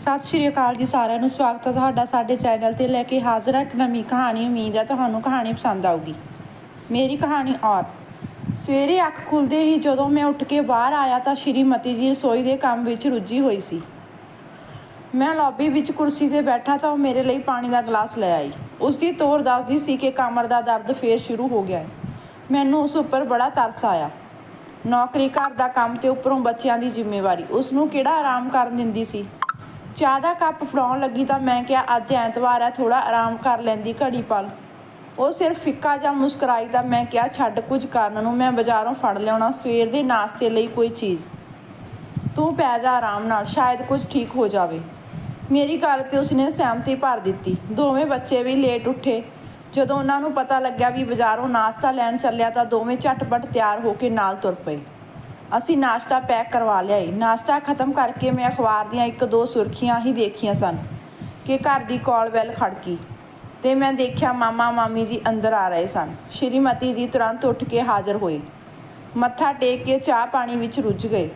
ਸਤਿ ਸ਼੍ਰੀ ਅਕਾਲ ਜੀ ਸਾਰਿਆਂ ਨੂੰ। ਸਵਾਗਤ ਹੈ ਤੁਹਾਡਾ ਸਾਡੇ ਚੈਨਲ ਤੇ ਲੈ ਕੇ ਹਾਜ਼ਰ ਹਾਂ ਇੱਕ ਨਵੀਂ ਕਹਾਣੀ। ਉਮੀਦ ਹੈ ਤੁਹਾਨੂੰ ਕਹਾਣੀ ਪਸੰਦ ਆਊਗੀ। ਮੇਰੀ ਕਹਾਣੀ ਔਰ। ਸਵੇਰੇ ਅੱਖ ਖੁੱਲਦੇ ਹੀ ਜਦੋਂ ਮੈਂ ਉੱਠ ਕੇ ਬਾਹਰ ਆਇਆ ਤਾਂ ਸ਼੍ਰੀਮਤੀ ਜੀ ਰਸੋਈ ਦੇ ਕੰਮ ਵਿੱਚ ਰੁੱਝੀ ਹੋਈ ਸੀ। ਮੈਂ ਲੌਬੀ ਵਿੱਚ ਕੁਰਸੀ ਤੇ ਬੈਠਾ ਤਾਂ ਉਹ ਮੇਰੇ ਲਈ ਪਾਣੀ ਦਾ ਗਲਾਸ ਲੈ ਆਈ। ਉਸ ਦੀ ਤੋਰ ਦੱਸਦੀ ਸੀ ਕਿ ਕਮਰ ਦਾ ਦਰਦ ਫੇਰ ਸ਼ੁਰੂ ਹੋ ਗਿਆ ਹੈ। ਮੈਨੂੰ ਉਸ ਉੱਪਰ ਬੜਾ ਤਰਸ ਆਇਆ। ਨੌਕਰੀ ਘਰ ਦਾ ਕੰਮ ਤੇ ਉੱਪਰੋਂ ਬੱਚਿਆਂ ਦੀ ਜ਼ਿੰਮੇਵਾਰੀ। ਉਸ ਨੂੰ ਕਿਹੜਾ ਆਰਾਮ ਕਰਨ ਦਿੰਦੀ ਸੀ? ਚਾਹ ਦਾ ਕੱਪ ਫੜਾਉਣ ਲੱਗੀ ਤਾਂ ਮੈਂ ਕਿਹਾ, ਅੱਜ ਐਤਵਾਰ ਹੈ ਥੋੜਾ ਆਰਾਮ ਕਰ ਲੈਂਦੀ ਘੜੀ ਪਲ। ਉਹ ਸਿਰਫ ਫਿੱਕਾ ਜਾਂ ਮੁਸਕਰਾਈ ਤਾਂ ਮੈਂ ਕਿਹਾ, ਛੱਡ ਕੁਝ ਕਰਨ ਨੂੰ, ਮੈਂ ਬਾਜ਼ਾਰੋਂ ਫੜ ਲਿਆਉਣਾ, ਸਵੇਰ ਦੇ ਨਾਸ਼ਤੇ ਲਈ ਕੋਈ ਚੀਜ਼। ਤੂੰ ਪੈ ਜਾ ਆਰਾਮ ਨਾਲ, ਸ਼ਾਇਦ ਕੁਝ ਠੀਕ ਹੋ ਜਾਵੇ। ਮੇਰੀ ਗੱਲ ਤੇ ਉਸਨੇ ਸਹਿਮਤੀ ਭਰ ਦਿੱਤੀ। ਦੋਵੇਂ ਬੱਚੇ ਵੀ ਲੇਟ ਉੱਠੇ। ਜਦੋਂ ਉਹਨਾਂ ਨੂੰ ਪਤਾ ਲੱਗਿਆ ਵੀ ਬਾਜ਼ਾਰੋਂ ਨਾਸ਼ਤਾ ਲੈਣ ਚੱਲਿਆ, ਤਾਂ ਦੋਵੇਂ ਝਟਪਟ ਤਿਆਰ ਹੋ ਕੇ ਨਾਲ ਤੁਰ ਪਏ। ਅਸੀਂ ਨਾਸ਼ਤਾ ਪੈਕ ਕਰਵਾ ਲਿਆਏ ਨਾਸ਼ਤਾ ਖਤਮ ਕਰਕੇ ਮੈਂ ਅਖਬਾਰ ਦੀਆਂ ਇੱਕ ਦੋ ਸੁਰਖੀਆਂ ਹੀ ਦੇਖੀਆਂ ਸਨ ਕਿ ਘਰ ਦੀ ਕਾਲ ਬੈਲ ਖੜਕੀ ਤੇ ਮੈਂ ਦੇਖਿਆ ਮਾਮਾ ਮਾਮੀ ਜੀ ਅੰਦਰ ਆ ਰਹੇ ਸਨ। ਸ਼੍ਰੀਮਤੀ ਜੀ ਤੁਰੰਤ ਉੱਠ ਕੇ ਹਾਜ਼ਰ ਹੋਏ। ਮੱਥਾ ਟੇਕ ਕੇ ਚਾਹ ਪਾਣੀ ਵਿੱਚ ਰੁੱਝ ਗਏ।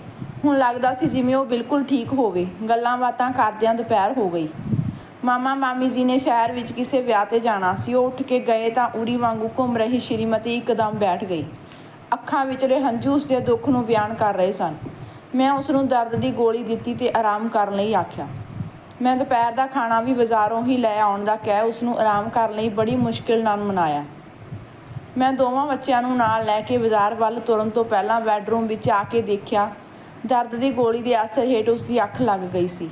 ਹੁਣ ਲੱਗਦਾ ਸੀ ਜਿਵੇਂ ਉਹ ਬਿਲਕੁਲ ਠੀਕ ਹੋਵੇ। ਗੱਲਾਂ ਬਾਤਾਂ ਕਰਦਿਆਂ ਦੁਪਹਿਰ ਹੋ ਗਈ। ਮਾਮਾ ਮਾਮੀ ਜੀ ਨੇ ਸ਼ਹਿਰ ਵਿੱਚ ਕਿਸੇ ਵਿਆਹ ਤੇ ਜਾਣਾ ਸੀ। ਉਹ ਉੱਠ ਕੇ ਗਏ ਤਾਂ ਉਰੀ ਵਾਂਗੂ ਘੁੰਮ ਰਹੀ ਸ਼੍ਰੀਮਤੀ ਇੱਕਦਮ ਬੈਠ ਗਈ। ਅੱਖਾਂ ਵਿਚਲੇ ਹੰਝੂ ਉਸ ਦੇ ਦੁੱਖ ਨੂੰ ਬਿਆਨ ਕਰ ਰਹੇ ਸਨ। ਮੈਂ ਉਸ ਨੂੰ ਦਰਦ ਦੀ ਗੋਲੀ ਦਿੱਤੀ ਤੇ ਆਰਾਮ ਕਰਨ ਲਈ ਆਖਿਆ। ਮੈਂ ਦੁਪਹਿਰ ਦਾ ਖਾਣਾ ਵੀ ਬਾਜ਼ਾਰੋਂ ਹੀ ਲੈ ਆਉਣ ਦਾ ਕਹਿ ਉਸ ਨੂੰ ਆਰਾਮ ਕਰਨ ਲਈ ਬੜੀ ਮੁਸ਼ਕਿਲ ਨਾਲ ਮਨਾਇਆ। ਮੈਂ ਦੋਵਾਂ ਬੱਚਿਆਂ ਨੂੰ ਨਾਲ ਲੈ ਕੇ ਬਾਜ਼ਾਰ ਵੱਲ ਤੁਰਨ ਤੋਂ ਪਹਿਲਾਂ ਬੈੱਡਰੂਮ ਵਿੱਚ ਆ ਕੇ ਦੇਖਿਆ, ਦਰਦ ਦੀ ਗੋਲੀ ਦੇ ਅਸਰ ਹੇਠ ਉਸ ਦੀ ਅੱਖ ਲੱਗ ਗਈ ਸੀ।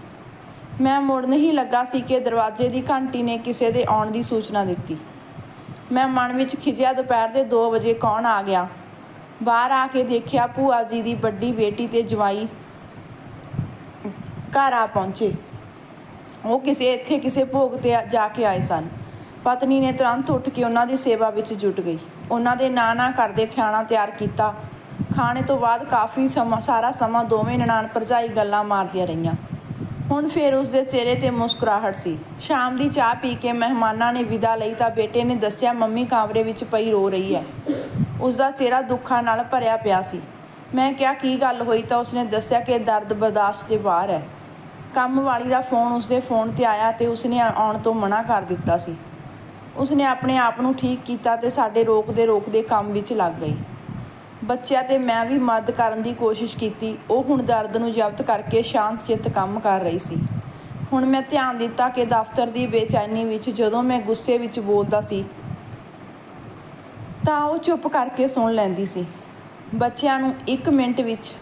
ਮੈਂ ਮੁੜਨ ਹੀ ਲੱਗਾ ਸੀ ਕਿ ਦਰਵਾਜ਼ੇ ਦੀ ਘੰਟੀ ਨੇ ਕਿਸੇ ਦੇ ਆਉਣ ਦੀ ਸੂਚਨਾ ਦਿੱਤੀ। ਮੈਂ ਮਨ ਵਿੱਚ ਖਿਜਿਆ ਦੁਪਹਿਰ ਦੇ 2 ਵਜੇ ਕੌਣ ਆ ਗਿਆ? ਬਾਹਰ ਆ ਕੇ ਦੇਖਿਆ ਭੂਆ ਜੀ ਦੀ ਵੱਡੀ ਬੇਟੀ ਤੇ ਜਵਾਈ ਘਰ ਆ ਪਹੁੰਚੇ। ਉਹ ਕਿਸੇ, ਇੱਥੇ ਕਿਸੇ ਭੋਗ ਤੇ ਜਾ ਕੇ ਆਏ ਸਨ। ਪਤਨੀ ਨੇ ਤੁਰੰਤ ਉੱਠ ਕੇ ਉਹਨਾਂ ਦੀ ਸੇਵਾ ਵਿੱਚ ਜੁਟ ਗਈ। ਉਹਨਾਂ ਦੇ ਨਾਂ ਨਾ ਕਰਦੇ ਖਾਣਾ ਤਿਆਰ ਕੀਤਾ। ਖਾਣੇ ਤੋਂ ਬਾਅਦ ਕਾਫੀ ਸਮਾਂ, ਸਾਰਾ ਸਮਾਂ ਦੋਵੇਂ ਨਨਾਣ ਭਰਜਾਈ ਗੱਲਾਂ ਮਾਰਦੀਆਂ ਰਹੀਆਂ। ਹੁਣ ਫੇਰ ਉਸ ਦੇ ਚਿਹਰੇ ਤੇ ਮੁਸਕਰਾਹਟ ਸੀ। ਸ਼ਾਮ ਦੀ ਚਾਹ ਪੀ ਕੇ ਮਹਿਮਾਨਾਂ ਨੇ ਵਿਦਾ ਲਈ ਤਾਂ ਬੇਟੇ ਨੇ ਦੱਸਿਆ, ਮੰਮੀ ਕਾਮਰੇ ਵਿੱਚ ਪਈ ਰੋ ਰਹੀ ਹੈ। ਉਸ ਦਾ ਚਿਹਰਾ ਦੁੱਖਾਂ ਨਾਲ ਭਰਿਆ ਪਿਆ ਸੀ। ਮੈਂ ਕਿਹਾ, ਕੀ ਗੱਲ ਹੋਈ? ਤਾਂ ਉਸਨੇ ਦੱਸਿਆ ਕਿ ਦਰਦ ਬਰਦਾਸ਼ਤ ਦੇ ਬਾਹਰ ਹੈ। ਕੰਮ ਵਾਲੀ ਦਾ ਫੋਨ ਉਸਦੇ ਫੋਨ ਤੇ ਆਇਆ ਤੇ ਉਸਨੇ ਆਉਣ ਤੋਂ ਮਨਾ ਕਰ ਦਿੱਤਾ ਸੀ। ਉਸਨੇ ਆਪਣੇ ਆਪ ਨੂੰ ਠੀਕ ਕੀਤਾ ਤੇ ਸਾਡੇ ਰੋਕਦੇ ਰੋਕਦੇ ਕੰਮ ਵਿੱਚ ਲੱਗ ਗਈ। ਬੱਚਿਆਂ ਤੇ ਮੈਂ ਵੀ ਮਦਦ ਕਰਨ ਦੀ ਕੋਸ਼ਿਸ਼ ਕੀਤੀ। ਉਹ ਹੁਣ ਦਰਦ ਨੂੰ ਜ਼ਬਤ ਕਰਕੇ ਸ਼ਾਂਤ ਚਿੱਤ ਕੰਮ ਕਰ ਰਹੀ ਸੀ। ਹੁਣ ਮੈਂ ਧਿਆਨ ਦਿੱਤਾ ਕਿ ਦਫ਼ਤਰ ਦੀ ਬੇਚੈਨੀ ਵਿੱਚ ਜਦੋਂ ਮੈਂ ਗੁੱਸੇ ਵਿੱਚ ਬੋਲਦਾ ਸੀ ਤਾਂ ਉਹ ਚੁੱਪ ਕਰਕੇ ਸੁਣ ਲੈਂਦੀ ਸੀ। ਬੱਚਿਆਂ ਨੂੰ 1 ਮਿੰਟ ਵਿੱਚ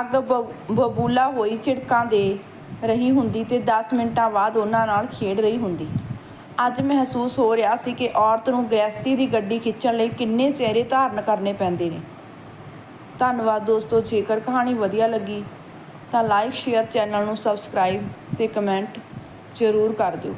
ਅੱਗ ਬ- ਬਬੂਲਾ ਹੋਈ ਝਿੜਕਾਂ ਦੇ ਰਹੀ ਹੁੰਦੀ ਤੇ 10 ਮਿੰਟਾਂ ਬਾਅਦ ਉਹਨਾਂ ਨਾਲ ਖੇਡ ਰਹੀ ਹੁੰਦੀ। ਅੱਜ ਮਹਿਸੂਸ ਹੋ ਰਿਹਾ ਸੀ ਕਿ ਔਰਤ ਨੂੰ ਗ੍ਰਹਿਸਤੀ ਦੀ ਗੱਡੀ ਖਿੱਚਣ ਲਈ ਕਿੰਨੇ ਚਿਹਰੇ ਧਾਰਨ ਕਰਨੇ ਪੈਂਦੇ ਨੇ। ਧੰਨਵਾਦ ਦੋਸਤੋ, ਜੇਕਰ ਕਹਾਣੀ ਵਧੀਆ ਲੱਗੀ ਤਾਂ ਲਾਈਕ, ਸ਼ੇਅਰ ਚੈਨਲ ਨੂੰ ਸਬਸਕ੍ਰਾਈਬ ਤੇ ਕਮੈਂਟ ਜ਼ਰੂਰ ਕਰ ਦਿਓ।